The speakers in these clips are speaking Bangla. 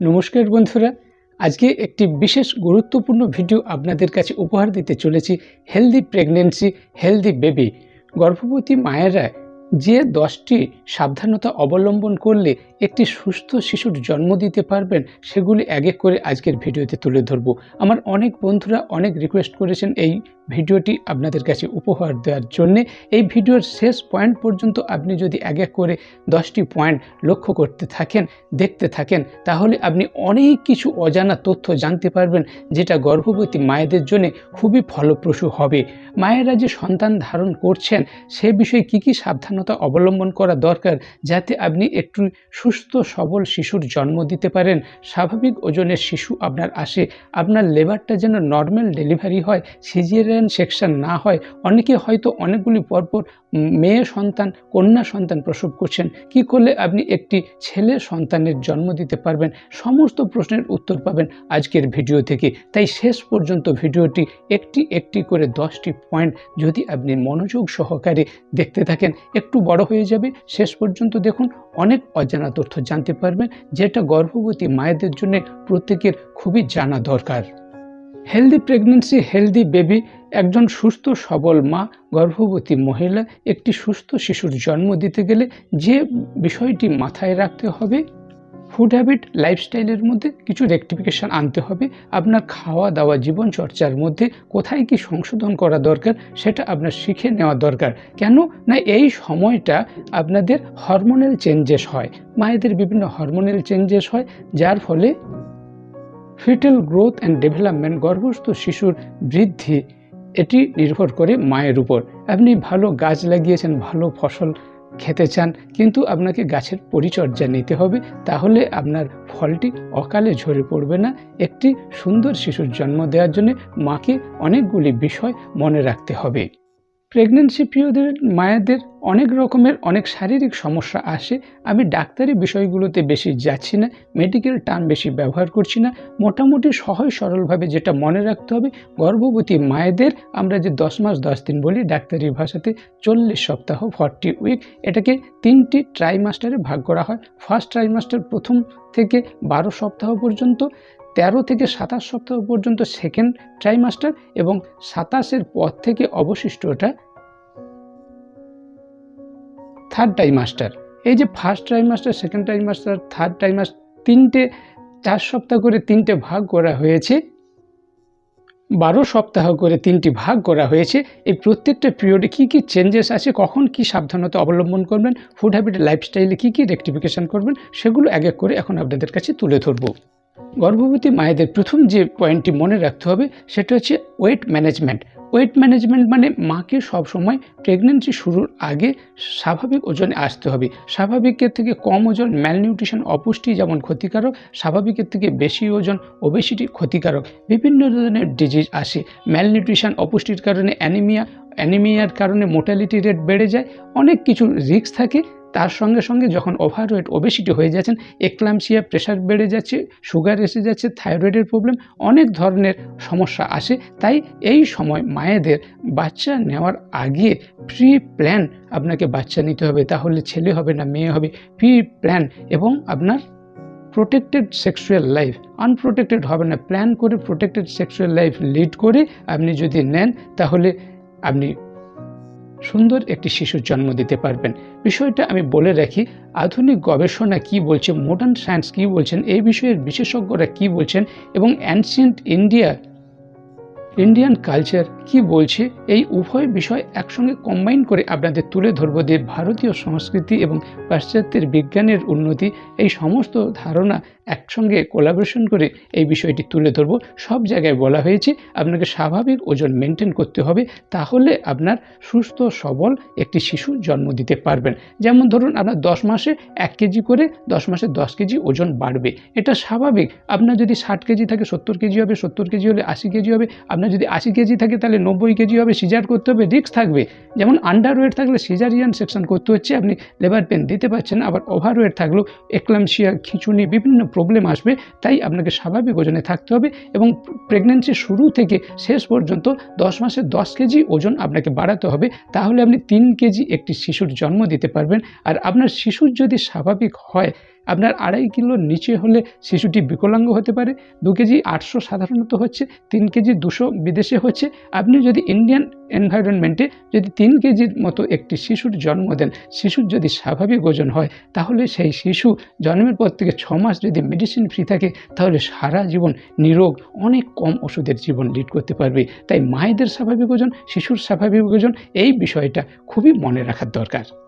নমস্কার বন্ধুরা। আজকে একটি বিশেষ গুরুত্বপূর্ণ ভিডিও আপনাদের কাছে উপহার দিতে চলেছি হেলদি প্রেগনেন্সি হেলদি বেবি গর্ভবতী মায়েরা যে দশটি সাবধানতা অবলম্বন করলে একটি সুস্থ শিশুর জন্ম দিতে পারবেন, সেগুলি এক এক করে আজকের ভিডিওতে তুলে ধরব। আমার অনেক বন্ধুরা অনেক রিকোয়েস্ট করেছেন এই ভিডিওটি আপনাদের কাছে উপহার দেওয়ার জন্যে। এই ভিডিওর শেষ পয়েন্ট পর্যন্ত আপনি যদি এক এক করে দশটি পয়েন্ট লক্ষ্য করতে থাকেন, দেখতে থাকেন, তাহলে আপনি অনেক কিছু অজানা তথ্য জানতে পারবেন, যেটা গর্ভবতী মায়েদের জন্য খুবই ফলপ্রসূ হবে। মায়েরা যে সন্তান ধারণ করছেন, সে বিষয়ে কি কি সাবধানতা অবলম্বন করা দরকার, যাতে আপনি একটু সুস্থ, সবল শিশুর জন্ম দিতে পারেন। স্বাভাবিক ওজনের শিশু আপনার আসে, আপনার লেবারটা যেন নর্মাল ডেলিভারি হয় সিজিয়ারিয়ান সেকশন না হয়, অনেকে হয়তো অনেকগুলি পরপর মেয়ে সন্তান, কন্যা সন্তান প্রসব করছেন। কি করলে আপনি একটি ছেলে সন্তানের জন্ম দিতে পারবেন? সমস্ত প্রশ্নের উত্তর পাবেন আজকের ভিডিও থেকে। তাই শেষ পর্যন্ত ভিডিওটি একটি একটি করে দশটি পয়েন্ট যদি আপনি মনোযোগ সহকারে দেখতে থাকেন, একটু বড় হয়ে যাবে। শেষ পর্যন্ত দেখুন, অনেক অজানা তথ্য জানতে পারবেন, যেটা গর্ভবতী মায়েদের জন্য প্রত্যেকের খুবই জানা দরকার। হেলদি প্রেগনেন্সি হেলদি বেবি একজন সুস্থ, সবল মা, গর্ভবতী মহিলা, একটি সুস্থ শিশুর জন্ম দিতে গেলে যে বিষয়টি মাথায় রাখতে হবে ফুড হ্যাবিট লাইফস্টাইলের মধ্যে কিছু রেকটিফিকেশান আনতে হবে, আপনার খাওয়া দাওয়া জীবনচর্চার মধ্যে কোথায় কি সংশোধন করা দরকার সেটা আপনার শিখে নেওয়া দরকার। কেন? না, এই সময়টা আপনাদের হরমোনাল চেঞ্জেস হয়। মায়েদের বিভিন্ন হরমোনাল চেঞ্জেস হয়, যার ফলে ফিটেল গ্রোথ অ্যান্ড ডেভেলপমেন্ট গর্ভস্থ শিশুর বৃদ্ধি এটি নির্ভর করে মায়ের উপর। আপনি ভালো গাছ লাগিয়েছেন, ভালো ফসল খেতে চান, কিন্তু আপনাকে গাছের পরিচর্যা নিতে হবে, তাহলে আপনার ফলটি অকালে ঝরে পড়বে না। একটি সুন্দর শিশুর জন্ম দেওয়ার জন্য মাকে অনেকগুলি বিষয় মনে রাখতে হবে। প্রেগনেন্সি পিরিয়ডের মায়েদের অনেক রকমের, অনেক শারীরিক সমস্যা আসে। আমি ডাক্তারি বিষয়গুলোতে বেশি যাচ্ছি না মেডিকেল টার্ম বেশি ব্যবহার করছি না। মোটামুটি সহজ সরলভাবে যেটা মনে রাখতে হবে, গর্ভবতী মায়েদের আমরা যে দশ মাস দশ দিন বলি ডাক্তারি ভাষাতে, চল্লিশ সপ্তাহ ফর্টি উইক এটাকে তিনটি ট্রাইমাস্টারে ভাগ করা হয়। ফার্স্ট ট্রাইমাস্টার প্রথম থেকে বারো সপ্তাহ পর্যন্ত, তেরো থেকে সাতাশ সপ্তাহ পর্যন্ত সেকেন্ড ট্রাইমাস্টার এবং সাতাশের পর থেকে অবশিষ্টটা থার্ড ট্রাইমাস্টার এই যে first trimester second trimester third trimester তিনটে, চার সপ্তাহ করে তিনটে ভাগ করা হয়েছে। বারো সপ্তাহ করে তিনটি ভাগ করা হয়েছে। এই প্রত্যেকটা পিরিয়ডে কী কী চেঞ্জেস আছে, কখন কি সাবধানতা অবলম্বন করবেন ফুড হ্যাবিট লাইফস্টাইলে কী কী রেক্টিফিকেশান করবেন, সেগুলো এক এক করে এখন আপনাদের কাছে তুলে ধরবো। গর্ভবতী মায়েদের প্রথম যে পয়েন্টটি মনে রাখতে হবে, সেটা হচ্ছে ওয়েট ম্যানেজমেন্ট ওয়েট ম্যানেজমেন্ট মানে মাকে সবসময় প্রেগনেন্সি শুরুর আগে স্বাভাবিক ওজনে আসতে হবে। স্বাভাবিকের থেকে কম ওজন ম্যালনিউট্রিশন অপুষ্টি যেমন ক্ষতিকারক, স্বাভাবিকের থেকে বেশি ওজন ওবেসিটি ক্ষতিকারক। বিভিন্ন ধরনের ডিজিজ আসে। ম্যালনিউট্রিশন অপুষ্টির কারণে অ্যানিমিয়া অ্যানিমিয়ার কারণে মোটালিটি রেট বেড়ে যায়। অনেক কিছু রিস্ক থাকে। তার সঙ্গে সঙ্গে যখন ওভারওয়েট ওবেসিটি হয়ে যাচ্ছেন এক্লামসিয়া প্রেশার বেড়ে যাচ্ছে সুগার এসে যাচ্ছে থাইরয়েডের প্রবলেম অনেক ধরনের সমস্যা আসে। তাই এই সময় মায়েদের বাচ্চা নেওয়ার আগে প্রি প্ল্যান আপনাকে বাচ্চা নিতে হবে। তাহলে ছেলে হবে না মেয়ে হবে। প্রি প্ল্যান এবং আপনার প্রোটেক্টেড সেক্সুয়াল লাইফ আনপ্রোটেক্টেড হবে না। প্ল্যান করে প্রোটেক্টেড সেক্সুয়াল লাইফ লিড করে আপনি যদি নেন, তাহলে আপনি সুন্দর একটি শিশুর জন্ম দিতে পারবেন। বিষয়টা আমি বলে রাখি, আধুনিক গবেষণা কি বলছে মডার্ন সায়েন্স কি বলছেন, এই বিষয়ের বিশেষজ্ঞরা কি বলছেন এবং অ্যানসিয়েন্ট ইন্ডিয়া ইন্ডিয়ান কালচার কি বলছে, এই উভয় বিষয় একসঙ্গে কম্বাইন করে আপনাদের তুলে ধরবো যে ভারতীয় সংস্কৃতি এবং পাশ্চাত্যের বিজ্ঞানের উন্নতি, এই সমস্ত ধারণা একসঙ্গে কোলাবোরেশন করে এই বিষয়টি তুলে ধরব। সব জায়গায় বলা হয়েছে, আপনাকে স্বাভাবিক ওজন মেনটেন করতে হবে, তাহলে আপনার সুস্থ, সবল একটি শিশু জন্ম দিতে পারবেন। যেমন ধরুন, আপনার দশ মাসে এক কেজি করে দশ মাসে দশ কেজি ওজন বাড়বে। এটা স্বাভাবিক। আপনার যদি ষাট কেজি থাকে, সত্তর কেজি হবে, সত্তর কেজি হলে আশি কেজি হবে। আপনার যদি আশি কেজি থাকে, তাহলে নব্বই কেজি হবে, সিজার করতে হবে রিক্স থাকবে। যেমন আন্ডার ওয়েট থাকলে সিজারিয়ান সেকশন করতে হচ্ছে, আপনি লেবার পেন দিতে পারছেন আবার ওভার ওয়েট থাকলেও এক্লামশিয়া খিচুনি, বিভিন্ন প্রবলেম আসবে, তাই আপনাকে স্বাভাবিক ওজনে থাকতে হবে এবং প্রেগনেন্সি শুরু থেকে শেষ পর্যন্ত দশ মাসে দশ কেজি ওজন আপনাকে বাড়াতে হবে, তাহলে আপনি তিন কেজি একটি শিশুর জন্ম দিতে পারবেন। আর আপনার শিশুর যদি স্বাভাবিক হয় আপনার আড়াই কিলোর নিচে হলে শিশুটি বিকলাঙ্গ হতে পারে। দু কেজি আটশো সাধারণত হচ্ছে, তিন কেজি দুশো বিদেশে হচ্ছে। আপনি যদি ইন্ডিয়ান এনভায়রনমেন্টে যদি তিন কেজির মতো একটি শিশুর জন্ম দেন, শিশুর যদি স্বাভাবিক ওজন হয়, তাহলে সেই শিশু জন্মের পর থেকে ছ মাস যদি মেডিসিন ফ্রি থাকে, তাহলে সারা জীবন নিরোগ, অনেক কম ওষুধের জীবন লিড করতে পারবে। তাই মায়েদের স্বাভাবিক ওজন, শিশুর স্বাভাবিক ওজন, এই বিষয়টা খুবই মনে রাখার দরকার।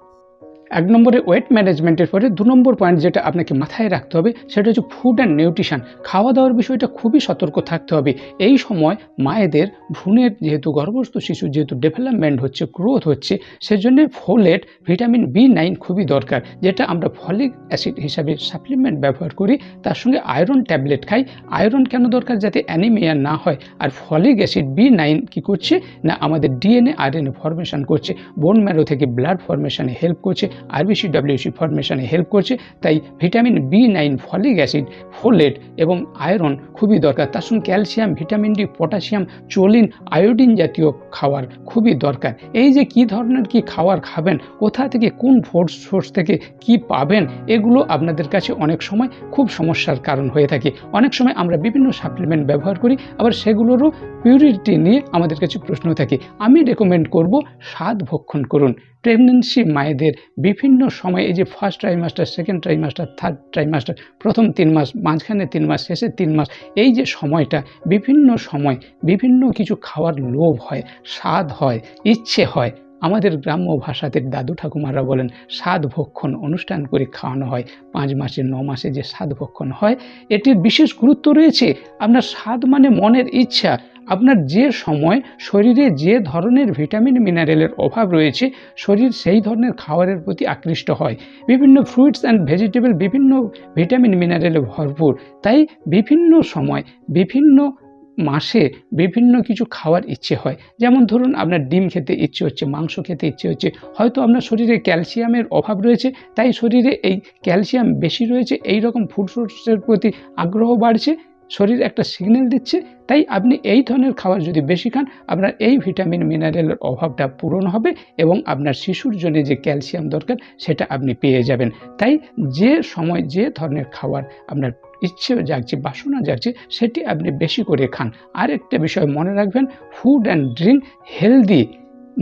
এক নম্বরে ওয়েট ম্যানেজমেন্টের পরে দু নম্বর পয়েন্ট যেটা আপনাকে মাথায় রাখতে হবে, সেটা হচ্ছে ফুড অ্যান্ড নিউট্রিশন খাওয়া দাওয়ার বিষয়টা খুবই সতর্ক থাকতে হবে। এই সময় মায়েদের ভ্রূণের যেহেতু গর্ভস্থ শিশু, যেহেতু ডেভেলপমেন্ট হচ্ছে গ্রোথ হচ্ছে, সেজন্য ফোলেট ভিটামিন বি নাইন খুবই দরকার, যেটা আমরা ফলিক অ্যাসিড হিসাবে সাপ্লিমেন্ট ব্যবহার করি। তার সঙ্গে আয়রন ট্যাবলেট খাই। আয়রন কেন দরকার? যাতে অ্যানিমিয়া না হয়। আর ফলিক অ্যাসিড বি নাইন কী করছে? না, আমাদের ডিএনএ আরএনএ ফরমেশন করছে। বোন ম্যারো থেকে ব্লাড ফরমেশনে হেল্প করছে। আরবিসি ডাব্লিউসি ফরমেশনে হেল্প করছে, তাই vitamin B nine folic acid folate এবং আয়রন খুবই দরকার। তার সঙ্গে calcium vitamin D potassium choline iodine জাতীয় খাবার খুবই দরকার। এই যে কি ধরনের কি খাওয়ার খাবেন, কোথা থেকে, কোন ফোর্স সোর্স থেকে কি পাবেন, এগুলো আপনাদের কাছে অনেক সময় খুব সমস্যার কারণ হয়ে থাকে। অনেক সময় আমরা বিভিন্ন সাপ্লিমেন্ট ব্যবহার করি, আবার সেগুলোরও পিউরিটি নিয়ে আমাদের কাছে প্রশ্ন থাকে। আমি রেকমেন্ড করব স্বাদ ভক্ষণ করুন। প্রেগনেন্সি মায়েদের বিভিন্ন সময়ে এই যে first trimester second trimester third trimester প্রথম তিন মাস, মাঝখানে তিন মাস শেষের তিন মাস, এই যে সময়টা বিভিন্ন সময় বিভিন্ন কিছু খাওয়ার লোভ হয়, স্বাদ হয়, ইচ্ছে হয়। আমাদের গ্রাম্য ভাষাতে দাদু ঠাকুমারা বলেন, স্বাদ ভক্ষণ অনুষ্ঠান করে খাওয়ানো হয়, পাঁচ মাসে, ন মাসে যে স্বাদ ভক্ষণ হয়, এটির বিশেষ গুরুত্ব রয়েছে। আপনার স্বাদ মানে মনের ইচ্ছা আপনার যে সময় শরীরে যে ধরনের ভিটামিন, মিনারেলের অভাব রয়েছে, শরীর সেই ধরনের খাবারের প্রতি আকৃষ্ট হয়। বিভিন্ন ফ্রুইটস অ্যান্ড ভেজিটেবল, বিভিন্ন ভিটামিন, মিনারেলে ভরপুর। তাই বিভিন্ন সময়, বিভিন্ন মাসে বিভিন্ন কিছু খাওয়ার ইচ্ছে হয়। যেমন ধরুন, আপনার ডিম খেতে ইচ্ছে হচ্ছে, মাংস খেতে ইচ্ছে হচ্ছে, হয়তো আপনার শরীরে ক্যালসিয়ামের অভাব রয়েছে, তাই শরীরে এই ক্যালসিয়াম বেশি রয়েছে এই রকম ফুড সোর্সের প্রতি আগ্রহ বাড়ছে শরীর একটা সিগন্যাল দিচ্ছে, তাই আপনি এই ধরনের খাবার যদি বেশি খান, আপনার এই ভিটামিন মিনারেলের অভাবটা পূরণ হবে এবং আপনার শিশুর জন্য যে ক্যালসিয়াম দরকার, সেটা আপনি পেয়ে যাবেন। তাই যে সময় যে ধরনের খাবার আপনার ইচ্ছে জাগছে, বাসনা জাগছে, সেটি আপনি বেশি করে খান। আর একটা বিষয় মনে রাখবেন food and drink healthy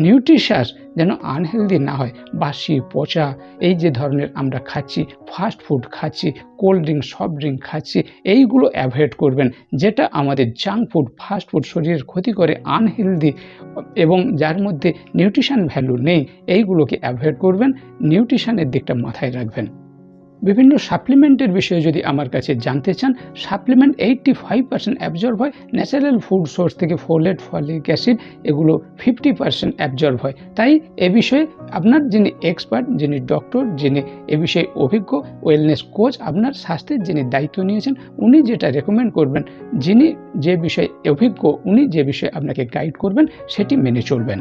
nutritious যেন আনহেলদি না হয়। বাসি, পচা, এই যে ধরনের আমরা খাচ্ছি ফাস্ট ফুড খাচ্ছি কোল্ড ড্রিঙ্ক সফট ড্রিঙ্ক খাচ্ছি, এইগুলো অ্যাভয়েড করবেন, যেটা আমাদের জাঙ্ক ফুড ফাস্ট ফুড শরীরের ক্ষতি করে আনহেলদি এবং যার মধ্যে নিউট্রিশান ভ্যালু নেই, এইগুলোকে অ্যাভয়েড করবেন নিউট্রিশানের দিকটা মাথায় রাখবেন। বিভিন্ন সাপ্লিমেন্টের বিষয়ে যদি আমার কাছে জানতে চান supplement eighty five percent absorb হয় ন্যাচারাল ফুড সোর্স থেকে ফোলেট ফলিক অ্যাসিড এগুলো ফিফটি পার্সেন্ট অ্যাবজর্ব হয়। তাই এ বিষয়ে আপনার যিনি এক্সপার্ট যিনি ডক্টর যিনি এ বিষয়ে অভিজ্ঞ ওয়েলনেস কোচ আপনার স্বাস্থ্যের যিনি দায়িত্ব নিয়েছেন, উনি যেটা রেকমেন্ড করবেন, যিনি যে বিষয়ে অভিজ্ঞ, উনি যে বিষয়ে আপনাকে গাইড করবেন, সেটি মেনে চলবেন।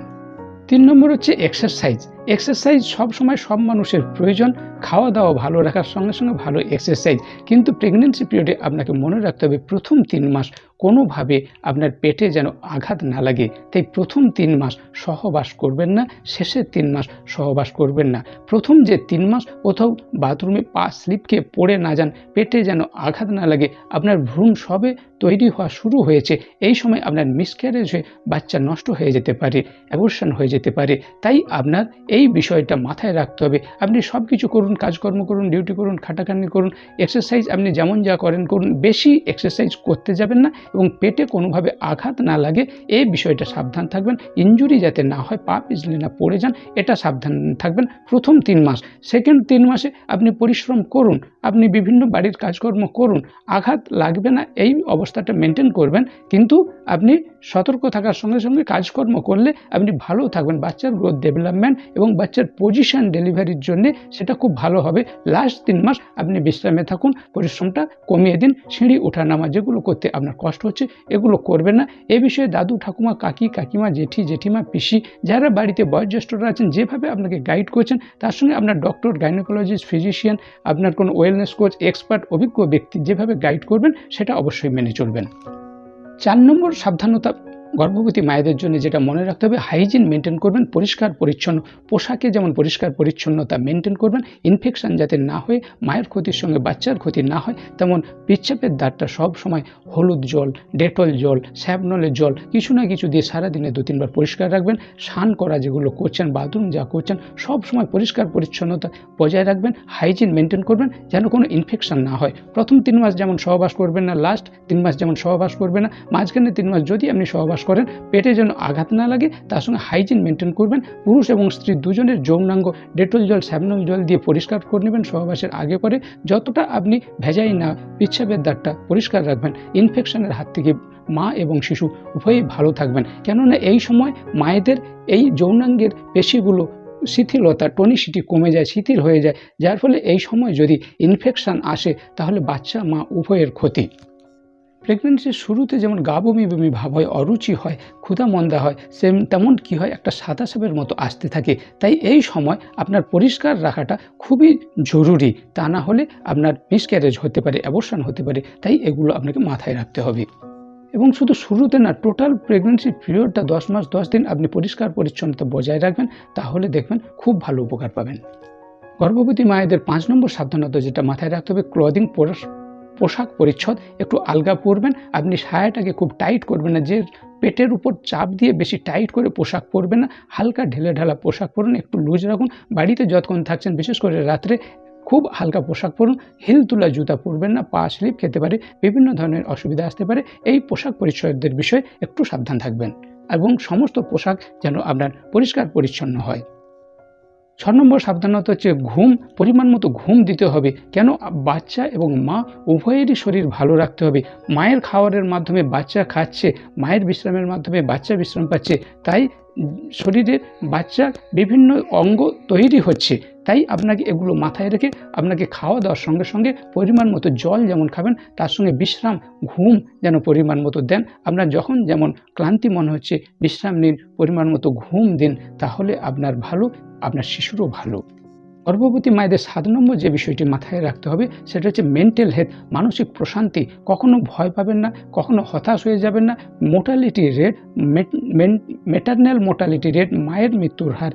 তিন নম্বর হচ্ছে এক্সারসাইজ এক্সারসাইজ সব সময় সব মানুষের প্রয়োজন। খাওয়া দাওয়া ভালো রাখার সঙ্গে সঙ্গে ভালো এক্সারসাইজ কিন্তু প্রেগনেন্সি পিরিয়ডে আপনাকে মনে রাখতে হবে প্রথম তিন মাস কোনোভাবে আপনার পেটে যেন আঘাত না লাগে। তাই প্রথম তিন মাস সহবাস করবেন না, শেষের তিন মাস সহবাস করবেন না। প্রথম যে তিন মাস কোথাও বাথরুমে পা স্লিপকে পড়ে না যান, পেটে যেন আঘাত না লাগে, আপনার ভ্রূণ সবে তৈরি হওয়া শুরু হয়েছে। এই সময় আপনার মিসক্যারেজ হয়ে বাচ্চা নষ্ট হয়ে যেতে পারে অ্যাবর্শন হয়ে যেতে পারে। তাই আপনার এই বিষয়টা মাথায় রাখতে হবে। আপনি সব কিছু করুন, কাজকর্ম করুন ডিউটি করুন খাটাখানি করুন এক্সারসাইজ আপনি যেমন যা করেন করুন, বেশি এক্সারসাইজ করতে যাবেন না এবং পেটে কোনোভাবে আঘাত না লাগে, এই বিষয়টা সাবধান থাকবেন। ইঞ্জুরি যাতে না হয়, পা পিছলে না পড়ে যান, এটা সাবধান থাকবেন প্রথম তিন মাস। সেকেন্ড তিন মাসে আপনি পরিশ্রম করুন, আপনি বিভিন্ন বাড়ির কাজকর্ম করুন, আঘাত লাগবে না, এই অবস্থাটা মেনটেন করবেন। কিন্তু আপনি সতর্ক থাকার সঙ্গে সঙ্গে কাজকর্ম করলে আপনি ভালো থাকবেন, বাচ্চার গ্রোথ ডেভেলপমেন্ট এবং বাচ্চার পজিশন ডেলিভারির জন্যে সেটা খুব ভালো হবে। লাস্ট তিন মাস আপনি বিশ্রামে থাকুন, পরিশ্রমটা কমিয়ে দিন, সিঁড়ি ওঠা নামা যেগুলো করতে আপনার কষ্ট হচ্ছে এগুলো করবেন না। এ বিষয়ে দাদু, ঠাকুমা, কাকি, কাকিমা, জেঠি, জেঠিমা, পিসি, যারা বাড়িতে বয়োজ্যেষ্ঠরা আছেন, যেভাবে আপনাকে গাইড করছেন, তার সঙ্গে আপনার ডক্টর গাইনোকোলজিস্ট ফিজিশিয়ান আপনার কোনো ওয়েলনেস কোচ এক্সপার্ট অভিজ্ঞ ব্যক্তি যেভাবে গাইড করবেন, সেটা অবশ্যই মেনে চলবেন। চার নম্বর সাবধানতা গর্ভবতী মায়েদের জন্য যেটা মনে রাখতে হবে হাইজিন মেনটেন করবেন, পরিষ্কার পরিচ্ছন্ন, পোশাকে যেমন পরিষ্কার পরিচ্ছন্নতা মেনটেন করবেন ইনফেকশন যাতে না হয়ে, মায়ের ক্ষতির সঙ্গে বাচ্চার ক্ষতি না হয়, তেমন পেচ্ছাপের দাঁতটা সব সময় হলুদ জল, ডেটল জল, স্যাবনলের জল, কিছু না কিছু দিয়ে সারাদিনে দু তিনবার পরিষ্কার রাখবেন, স্নান করা যেগুলো করছেন বাথরুম যা করছেন, সব সময় পরিষ্কার পরিচ্ছন্নতা বজায় রাখবেন হাইজিন মেনটেন করবেন, যেন কোনো ইনফেকশন না হয়। প্রথম তিন মাস যেমন সহবাস করবেন না লাস্ট তিন মাস যেমন সহবাস করবেন না, মাঝখানে তিন মাস যদি আপনি সহবাস করেন, পেটে যেন আঘাত না লাগে, তার সঙ্গে হাইজিন মেনটেন করবেন। পুরুষ এবং স্ত্রী দুজনের যৌনাঙ্গ ডেটল জল স্যাবনল জল দিয়ে পরিষ্কার করে নেবেন, সহবাসের আগে পরে যতটা আপনি ভেজাই না পিচ্ছাপের দাগটা পরিষ্কার রাখবেন। ইনফেকশনের হাত থেকে মা এবং শিশু উভয়ই ভালো থাকবেন। কেননা এই সময় মায়েদের এই যৌনাঙ্গের পেশিগুলো শিথিলতা টনিসিটি কমে যায়, শিথিল হয়ে যায়। যার ফলে এই সময় যদি ইনফেকশান আসে, তাহলে বাচ্চা মা উভয়ের ক্ষতি। প্রেগনেন্সির শুরুতে যেমন গা বমি বমি ভাব হয়, অরুচি হয়, ক্ষুধা মন্দা হয়, সেম তেমন কি হয়, একটা সাদা সাপের মতো আসতে থাকে। তাই এই সময় আপনার পরিষ্কার রাখাটা খুবই জরুরি। তা না হলে আপনার মিসক্যারেজ হতে পারে অ্যাবর্শন হতে পারে, তাই এগুলো আপনাকে মাথায় রাখতে হবে। এবং শুধু শুরুতে না টোটাল প্রেগনেন্সি পিরিয়ডটা দশ মাস, দশ দিন আপনি পরিষ্কার পরিচ্ছন্নতা বজায় রাখবেন, তাহলে দেখবেন খুব ভালো উপকার পাবেন। গর্ভবতী মায়েদের পাঁচ নম্বর সাবধানতা যেটা মাথায় রাখতে হবে ক্লদিং পোশাক পরিচ্ছদ একটু আলগা পরবেন। আপনি সায়াটাকে খুব টাইট করবেন না, যে পেটের উপর চাপ দিয়ে বেশি টাইট করে পোশাক পরবেন না। হালকা ঢেলে ঢালা পোশাক পরুন, একটু লুজ রাখুন। বাড়িতে যতক্ষণ থাকছেন, বিশেষ করে রাত্রে খুব হালকা পোশাক পরুন। হিল তোলা জুতা পরবেন না, পা স্লিপ খেতে পারে, বিভিন্ন ধরনের অসুবিধা আসতে পারে। এই পোশাক পরিচ্ছদের বিষয়ে একটু সাবধান থাকবেন এবং সমস্ত পোশাক যেন আপনার পরিষ্কার পরিচ্ছন্ন হয়। ছ নম্বর সাবধানতা হচ্ছে ঘুম, পরিমাণ মতো ঘুম দিতে হবে। কেন? বাচ্চা এবং মা উভয়েরই শরীর ভালো রাখতে হবে। মায়ের খাওয়ারের মাধ্যমে বাচ্চা খাচ্ছে, মায়ের বিশ্রামের মাধ্যমে বাচ্চা বিশ্রাম পাচ্ছে। তাই শরীরের বাচ্চার বিভিন্ন অঙ্গ তৈরি হচ্ছে। তাই আপনাকে এগুলো মাথায় রেখে আপনাকে খাওয়া দাওয়ার সঙ্গে সঙ্গে পরিমাণ মতো জল যেমন খাবেন, তার সঙ্গে বিশ্রাম, ঘুম যেন পরিমাণ মতো দেন। আপনার যখন যেমন ক্লান্তি মনে হচ্ছে, বিশ্রাম নিন, পরিমাণ মতো ঘুম দিন, তাহলে আপনার ভালো আপনার শিশুরও ভালো। গর্ভবতী মায়েদের সাত নম্বর যে বিষয়টি মাথায় রাখতে হবে, সেটা হচ্ছে মেন্টাল হেলথ মানসিক প্রশান্তি। কখনো ভয় পাবেন না, কখনো হতাশ হয়ে যাবেন না। Mortality rate maternal mortality rate মায়ের মৃত্যুর হার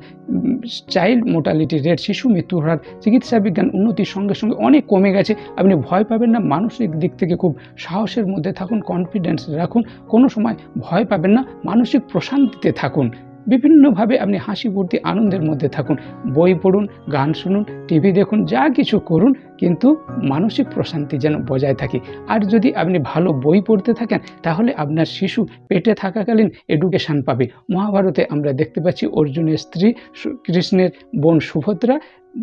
চাইল্ড মোটালিটি রেট শিশু মৃত্যুর হার, চিকিৎসা বিজ্ঞান উন্নতির সঙ্গে সঙ্গে অনেক কমে গেছে। আপনি ভয় পাবেন না, মানসিক দিক থেকে খুব সাহসের মধ্যে থাকুন কনফিডেন্স রাখুন। কোনো সময় ভয় পাবেন না, মানসিক প্রশান্তিতে থাকুন। বিভিন্নভাবে আপনি হাসি ফুর্তি আনন্দের মধ্যে থাকুন। বই পড়ুন, গান শুনুন, টিভি দেখুন, যা কিছু করুন, কিন্তু মানসিক প্রশান্তি যেন বজায় থাকে। আর যদি আপনি ভালো বই পড়তে থাকেন, তাহলে আপনার শিশু পেটে থাকাকালীন এডুকেশান পাবে। মহাভারতে আমরা দেখতে পাচ্ছি অর্জুনের স্ত্রী কৃষ্ণের বোন সুভদ্রা,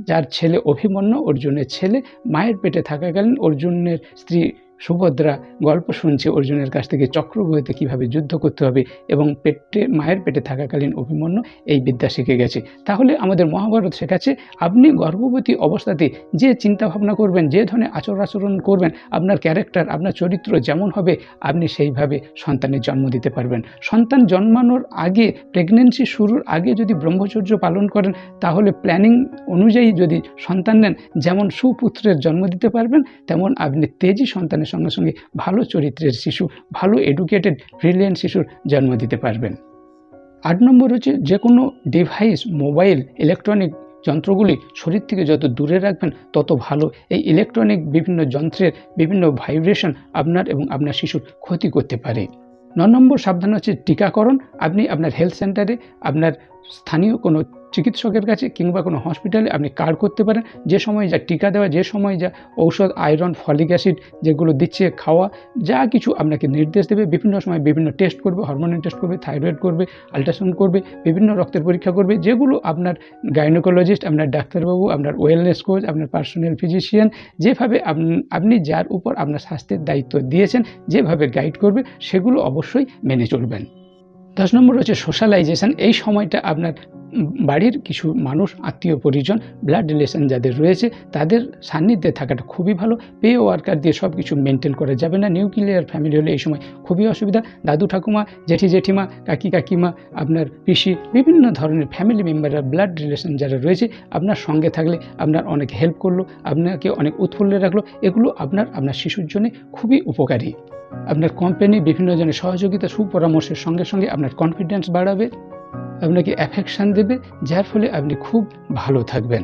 যার ছেলে অভিমন্যু, অর্জুনের ছেলে মায়ের পেটে থাকাকালীন অর্জুনের স্ত্রী সুভদ্রা গল্প শুনছে অর্জুনের কাছ থেকে চক্রবুহেতে কীভাবে যুদ্ধ করতে হবে এবং পেটে, মায়ের পেটে থাকাকালীন অভিমন্যু এই বিদ্যা শিখে গেছে। তাহলে আমাদের মহাভারত শেখাচ্ছে, আপনি গর্ভবতী অবস্থাতে যে চিন্তা ভাবনা করবেন, যে ধরনের আচরণ আচরণ করবেন, আপনার ক্যারেক্টার আপনার চরিত্র যেমন হবে, আপনি সেইভাবে সন্তানের জন্ম দিতে পারবেন। সন্তান জন্মানোর আগে প্রেগনেন্সি শুরুর আগে যদি ব্রহ্মচর্য পালন করেন, তাহলে প্ল্যানিং অনুযায়ী যদি সন্তান নেন, যেমন সুপুত্রের জন্ম দিতে পারবেন, তেমন আপনি তেজি সন্তানের সঙ্গে সঙ্গে ভালো চরিত্রের শিশু, ভালো এডুকেটেড ব্রিলিয়েন্ট শিশুর জন্ম দিতে পারবেন। আট নম্বর হচ্ছে যে কোনো ডিভাইস মোবাইল ইলেকট্রনিক যন্ত্রগুলি শরীর থেকে যত দূরে রাখবেন, তত ভালো। এই ইলেকট্রনিক বিভিন্ন যন্ত্রের বিভিন্ন ভাইব্রেশন আপনার এবং আপনার শিশুর ক্ষতি করতে পারে। ন নম্বর সাবধান হচ্ছে টিকাকরণ। আপনি আপনার হেলথ সেন্টারে আপনার স্থানীয় কোনো চিকিৎসকের কাছে কিংবা কোনো হসপিটালে আপনি কার্ড করতে পারেন। যে সময় যা টিকা দেওয়া, যে সময় যা ঔষধ, আয়রন, ফলিক অ্যাসিড যেগুলো দিচ্ছে, খাওয়া, যা কিছু আপনাকে নির্দেশ দেবে। বিভিন্ন সময় বিভিন্ন টেস্ট করবে হরমোনাল টেস্ট করবে, থাইরয়েড করবে, আলট্রাসাউন্ড করবে, বিভিন্ন রক্তের পরীক্ষা করবে। যেগুলো আপনার গাইনোকোলজিস্ট, আপনার ডাক্তারবাবু, আপনার ওয়েলনেস কোচ, আপনার পার্সোনাল ফিজিশিয়ান, যেভাবে আপনি যার উপর আপনার স্বাস্থ্যের দায়িত্ব দিয়েছেন, যেভাবে গাইড করবে, সেগুলো অবশ্যই মেনে চলবেন। দশ নম্বর হচ্ছে সোশ্যালাইজেশান। এই সময়টা আপনার বাড়ির কিছু মানুষ, আত্মীয়, পরিজন ব্লাড রিলেশন যাদের রয়েছে, তাদের সান্নিধ্যে থাকাটা খুবই ভালো। পে ওয়ার্কার দিয়ে সব কিছু মেনটেন করা যাবে না। নিউক্লিয়ার ফ্যামিলি হলে এই সময় খুবই অসুবিধা। দাদু ঠাকুমা, জেঠি জেঠিমা, কাকি কাকিমা, আপনার পিসি, বিভিন্ন ধরনের ফ্যামিলি মেম্বাররা ব্লাড রিলেশন যারা রয়েছে, আপনার সঙ্গে থাকলে আপনার অনেক হেল্প করল, আপনাকে অনেক উৎফুল্লে রাখল। এগুলো আপনার আপনার শিশুর জন্য খুবই উপকারী। আপনার কোম্পানি বিভিন্ন জনের সহযোগিতা, সুপরামর্শের সঙ্গে সঙ্গে আপনার কনফিডেন্স বাড়াবে। আপনাকে অ্যাফেকশান দেবে, যার ফলে আপনি খুব ভালো থাকবেন।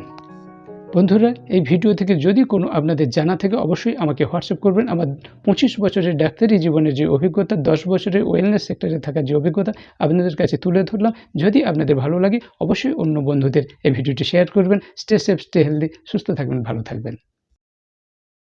বন্ধুরা, এই ভিডিও থেকে যদি কোনো আপনাদের জানা থেকে, অবশ্যই আমাকে হোয়াটসঅ্যাপ করবেন। আমার পঁচিশ বছরের ডাক্তারি জীবনের যে অভিজ্ঞতা, দশ বছরের ওয়েলনেস সেক্টরে থাকার যে অভিজ্ঞতা, আপনাদের কাছে তুলে ধরলাম। যদি আপনাদের ভালো লাগে, অবশ্যই অন্য বন্ধুদের এই ভিডিওটি শেয়ার করবেন। স্টে সেফ স্টে হেলদি সুস্থ থাকবেন, ভালো থাকবেন।